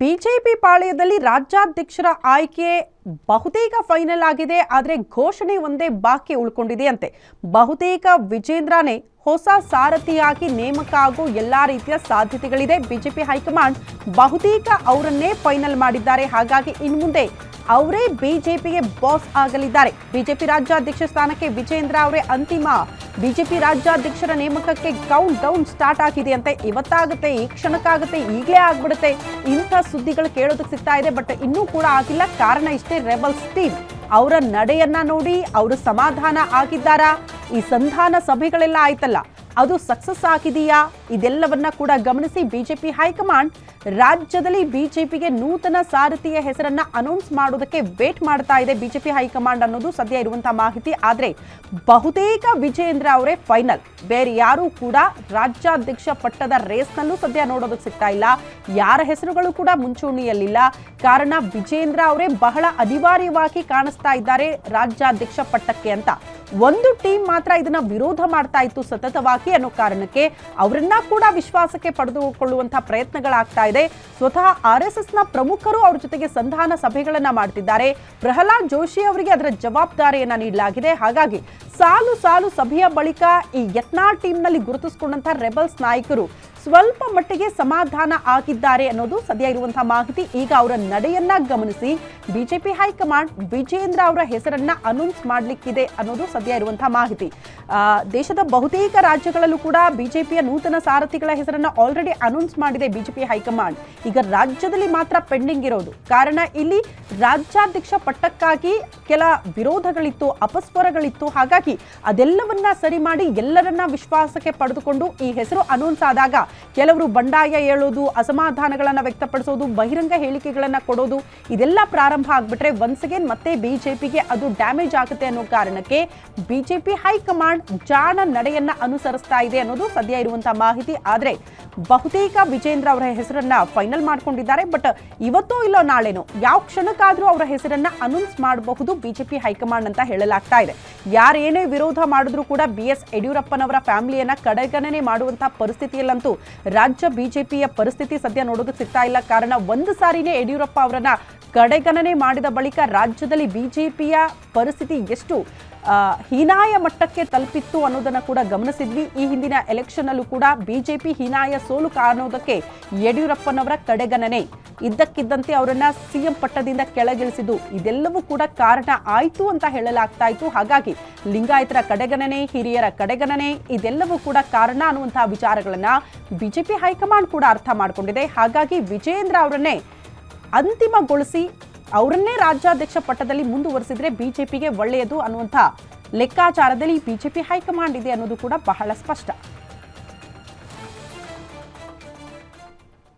BJP ಪಾಳ್ಯದಲ್ಲಿ ರಾಜ್ಯಾಧ್ಯಕ್ಷರ ಆಯ್ಕೆ ಬಹುತೇಕ final ಆಗಿದೆ, ಆದರೆ ಘೋಷಣೆ ಒಂದೇ ಬಾಕಿ ಉಳ್ಕೊಂಡಿದೆಯಂತೆ ಬಹುತೇಕ ವಿಜೇಂದ್ರನೇ ಹೊಸ ಸಾರಥಿಯಾಗಿ ನೇಮಕ ಆಗೋ ಎಲ್ಲ ರೀತಿಯ ಸಾಧ್ಯತೆಗಳಿದೆ. ಬಿಜೆಪಿ ಹೈಕಮಾಂಡ್ ಬಹುತೇಕ ಅವರನ್ನೇ ಫೈನಲ್ ಮಾಡಿದ್ದಾರೆ. ಹಾಗಾಗಿ ಇನ್ನು ಮುಂದೆ ಅವರೇ ಬಿಜೆಪಿಗೆ ಬಾಸ್ ಆಗಲಿದ್ದಾರೆ. ಬಿಜೆಪಿ ರಾಜ್ಯಾಧ್ಯಕ್ಷ ಸ್ಥಾನಕ್ಕೆ ವಿಜೇಂದ್ರ ಅವರೇ ಅಂತಿಮ. ಬಿಜೆಪಿ ರಾಜ್ಯಾಧ್ಯಕ್ಷರ ನೇಮಕಕ್ಕೆ ಕೌಂಟ್ ಡೌನ್ ಸ್ಟಾರ್ಟ್ ಆಗಿದೆ ಅಂತೆ ಇವತ್ತಾಗುತ್ತೆ, ಈ ಕ್ಷಣಕ್ಕಾಗುತ್ತೆ, ಈಗಲೇ ಆಗ್ಬಿಡುತ್ತೆ. ಇಂಥ ಸುದ್ದಿಗಳು ಕೇಳೋದಕ್ಕೆ ಸಿಗ್ತಾ ಇದೆ ಬಟ್ ಇನ್ನೂ ಕೂಡ ಆಗಿಲ್ಲ. ಕಾರಣ ಇಷ್ಟೇ ರೆಬಲ್ಸ್ ಟೀಮ್ ಅವರ ನಡೆಯನ್ನ ನೋಡಿ, ಅವರು ಸಮಾಧಾನ ಆಗಿದ್ದಾರಾ? ಈ ಸಂಧಾನ ಸಭೆಗಳೆಲ್ಲ ಆಯ್ತಲ್ಲ. ಅದು ಸಕ್ಸಸ್ ಆಗಿದೆಯಾ? ಇದೆಲ್ಲವನ್ನ ಕೂಡ ಗಮನಿಸಿ ಬಿಜೆಪಿ ಹೈಕಮಾಂಡ್ ರಾಜ್ಯದಲ್ಲಿ ಬಿಜೆಪಿಗೆ ನೂತನ ಸಾರಥಿಯ ಹೆಸರನ್ನ ಅನೌನ್ಸ್ ಮಾಡೋದಕ್ಕೆ ವೇಟ್ ಮಾಡ್ತಾ ಇದೆ ಬಿಜೆಪಿ ಹೈಕಮಾಂಡ್ ಅನ್ನೋದು ಸದ್ಯ ಇರುವಂತಹ ಮಾಹಿತಿ. ಆದ್ರೆ ಬಹುತೇಕ ವಿಜೇಂದ್ರ ಅವರೇ ಫೈನಲ್ ಬೇರೆ ಯಾರೂ ಕೂಡ ರಾಜ್ಯಾಧ್ಯಕ್ಷ ಪಟ್ಟದ ರೇಸ್ನಲ್ಲೂ ಸದ್ಯ ನೋಡೋದಕ್ಕೆ ಸಿಗ್ತಾ ಇಲ್ಲ. ಯಾರ ಹೆಸರುಗಳು ಕೂಡ ಮುಂಚೂಣಿಯಲ್ಲಿಲ್ಲ. ಕಾರಣ ವಿಜೇಂದ್ರ ಅವರೇ ಬಹಳ ಅನಿವಾರ್ಯವಾಗಿ ಕಾಣಿಸ್ತಾ ಇದ್ದಾರೆ ರಾಜ್ಯಾಧ್ಯಕ್ಷ ಪಟ್ಟಕ್ಕೆ ಅಂತ. ಒಂದು ಟೀಮ್ ಮಾತ್ರ ಇದನ್ನ ವಿರೋಧ ಮಾಡ್ತಾ ಇತ್ತು ಸತತವಾಗಿ. ಅನ್ನೋ ಕಾರಣಕ್ಕೆ ಅವರನ್ನ ಕೂಡ ವಿಶ್ವಾಸಕ್ಕೆ ಪಡೆದುಕೊಳ್ಳುವಂತಹ ಪ್ರಯತ್ನಗಳಾಗ್ತಾ ಇದೆ. ಸ್ವತಃ ಆರ್ ಎಸ್ ಎಸ್ನ ಪ್ರಮುಖರು ಅವ್ರ ಜೊತೆಗೆ ಸಂಧಾನ ಸಭೆಗಳನ್ನ ಮಾಡ್ತಿದ್ದಾರೆ. ಪ್ರಹ್ಲಾದ್ ಜೋಶಿ ಅವರಿಗೆ ಅದರ ಜವಾಬ್ದಾರಿಯನ್ನ ನೀಡಲಾಗಿದೆ. ಹಾಗಾಗಿ ಸಾಲು ಸಾಲು ಸಭೆಯ ಬಳಿಕ ಈ ಯತ್ನಾಳ್ ಟೀಮ್ನಲ್ಲಿ ಗುರುತಿಸಿಕೊಂಡಂತಹ ರೆಬಲ್ಸ್ ನಾಯಕರು ಸ್ವಲ್ಪ ಮಟ್ಟಿಗೆ ಸಮಾಧಾನ ಆಗಿದ್ದಾರೆ ಅನ್ನೋದು ಸದ್ಯ ಮಾಹಿತಿ. ಈಗ ಅವರ ನಡೆಯನ್ನ ಗಮನಿಸಿ ಬಿಜೆಪಿ ಹೈಕಮಾಂಡ್ ವಿಜೇಂದ್ರ ಅವರ ಹೆಸರನ್ನ ಅನೌನ್ಸ್ ಮಾಡಲಿಕ್ಕಿದೆ ಅನ್ನೋದು ಸದ್ಯ ಇರುವಂತಹ ಮಾಹಿತಿ ದೇಶದ ಬಹುತೇಕ ರಾಜ್ಯಗಳಲ್ಲೂ ಕೂಡ ಬಿಜೆಪಿಯ ನೂತನ ಸಾರಥಿಗಳ ಹೆಸರನ್ನ ಆಲ್ರೆಡಿ ಅನೌನ್ಸ್ ಮಾಡಿದೆ ಬಿಜೆಪಿ ಹೈಕಮಾಂಡ್. ಈಗ ರಾಜ್ಯದಲ್ಲಿ ಮಾತ್ರ ಪೆಂಡಿಂಗ್ ಇರೋದು. ಕಾರಣ ಇಲ್ಲಿ ರಾಜ್ಯಾಧ್ಯಕ್ಷ ಪಟ್ಟಕ್ಕಾಗಿ ಕೆಲ ವಿರೋಧಗಳಿತ್ತು, ಅಪಸ್ವರಗಳಿತ್ತು. ಹಾಗಾಗಿ ಅದೆಲ್ಲವನ್ನ ಸರಿ ಮಾಡಿ ಎಲ್ಲರನ್ನ ವಿಶ್ವಾಸಕ್ಕೆ ಪಡೆದುಕೊಂಡು ಈ ಹೆಸರು ಅನೌನ್ಸ್ ಆದಾಗ ಕೆಲವರು ಬಂಡಾಯ ಹೇಳೋದು, ಅಸಮಾಧಾನಗಳನ್ನು ವ್ಯಕ್ತಪಡಿಸೋದು, ಬಹಿರಂಗ ಹೇಳಿಕೆಗಳನ್ನು ಕೊಡೋದು, ಇದೆಲ್ಲ ಪ್ರಾರಂಭ ಆಗ್ಬಿಟ್ರೆ ಒನ್ಸ್ ಅಗೇನ್ ಮತ್ತೆ ಬಿಜೆಪಿಗೆ ಅದು ಡ್ಯಾಮೇಜ್ ಆಗುತ್ತೆ ಅನ್ನೋ ಕಾರಣಕ್ಕೆ ಬಿಜೆಪಿ ಹೈಕಮಾಂಡ್ ಜಾಣ ನಡೆಯನ್ನ ಅನುಸರಿಸ್ತಾ ಇದೆ ಅನ್ನೋದು ಸದ್ಯ ಇರುವಂತಹ ಮಾಹಿತಿ. ಆದ್ರೆ ಬಹುತೇಕ ವಿಜೇಂದ್ರ ಅವರ ಹೆಸರನ್ನ ಫೈನಲ್ ಮಾಡ್ಕೊಂಡಿದ್ದಾರೆ. ಬಟ್ ಇವತ್ತೋ ಇಲ್ಲೋ ನಾಳೆನೋ, ಯಾವ ಕ್ಷಣಕ್ಕಾದ್ರೂ ಅವರ ಹೆಸರನ್ನ ಅನೌನ್ಸ್ ಮಾಡಬಹುದು ಬಿಜೆಪಿ ಹೈಕಮಾಂಡ್ ಅಂತ ಹೇಳಲಾಗ್ತಾ ಇದೆ. ಯಾರೇನೇ ವಿರೋಧ ಮಾಡಿದ್ರೂ ಕೂಡ ಬಿ ಎಸ್ ಯಡಿಯೂರಪ್ಪನವರ ಫ್ಯಾಮಿಲಿಯನ್ನ ಕಡೆಗಣನೆ ಮಾಡುವಂತಹ ಪರಿಸ್ಥಿತಿಯಲ್ಲಂತೂ ರಾಜ್ಯ ಬಿಜೆಪಿಯ ಪರಿಸ್ಥಿತಿ ಸದ್ಯ ನೋಡೋದಕ್ಕೆ ಸಿಗ್ತಾ ಇಲ್ಲ. ಕಾರಣ ಒಂದು ಸಾರಿನೇ ಯಡಿಯೂರಪ್ಪ ಅವರನ್ನ ಕಡೆಗಣನೆ ಮಾಡಿದ ಬಳಿಕ ರಾಜ್ಯದಲ್ಲಿ ಬಿಜೆಪಿಯ ಪರಿಸ್ಥಿತಿ ಎಷ್ಟು ಹೀನಾಯ ಮಟ್ಟಕ್ಕೆ ತಲುಪಿತ್ತು ಅನ್ನೋದನ್ನು ಕೂಡ ಗಮನಿಸಿದ್ವಿ. ಈ ಹಿಂದಿನ ಎಲೆಕ್ಷನ್ ಅಲ್ಲೂ ಕೂಡ ಬಿಜೆಪಿ ಹೀನಾಯ ಸೋಲು ಕಾಣೋದಕ್ಕೆ ಯಡಿಯೂರಪ್ಪನವರ ಕಡೆಗಣನೆ. ಇದ್ದಕ್ಕಿದ್ದಂತೆ ಅವರನ್ನ ಸಿಎಂ ಪಟ್ಟದಿಂದ ಕೆಳಗಿಳಿಸಿದ್ದು. ಇದೆಲ್ಲವೂ ಕೂಡ ಕಾರಣ ಆಯಿತು ಅಂತ ಹೇಳಲಾಗ್ತಾ ಇತ್ತು. ಹಾಗಾಗಿ ಲಿಂಗಾಯತರ ಕಡೆಗಣನೆ, ಹಿರಿಯರ ಕಡೆಗಣನೆ, ಇದೆಲ್ಲವೂ ಕೂಡ ಕಾರಣ ಅನ್ನುವಂತಹ ವಿಚಾರಗಳನ್ನ ಬಿಜೆಪಿ ಹೈಕಮಾಂಡ್ ಕೂಡ ಅರ್ಥ ಮಾಡಿಕೊಂಡಿದೆ. ಹಾಗಾಗಿ ವಿಜೇಂದ್ರ ಅವರನ್ನೇ ಅಂತಿಮಗೊಳಿಸಿ ಅವರನ್ನೇ ರಾಜ್ಯಾಧ್ಯಕ್ಷ ಪಟ್ಟದಲ್ಲಿ ಮುಂದುವರಿಸಿದ್ರೆ ಬಿಜೆಪಿಗೆ ಒಳ್ಳೆಯದು ಅನ್ನುವಂಥ ಲೆಕ್ಕಾಚಾರದಲ್ಲಿ ಬಿಜೆಪಿ ಹೈಕಮಾಂಡ್ ಇದೆ ಅನ್ನೋದು ಕೂಡ ಬಹಳ ಸ್ಪಷ್ಟ.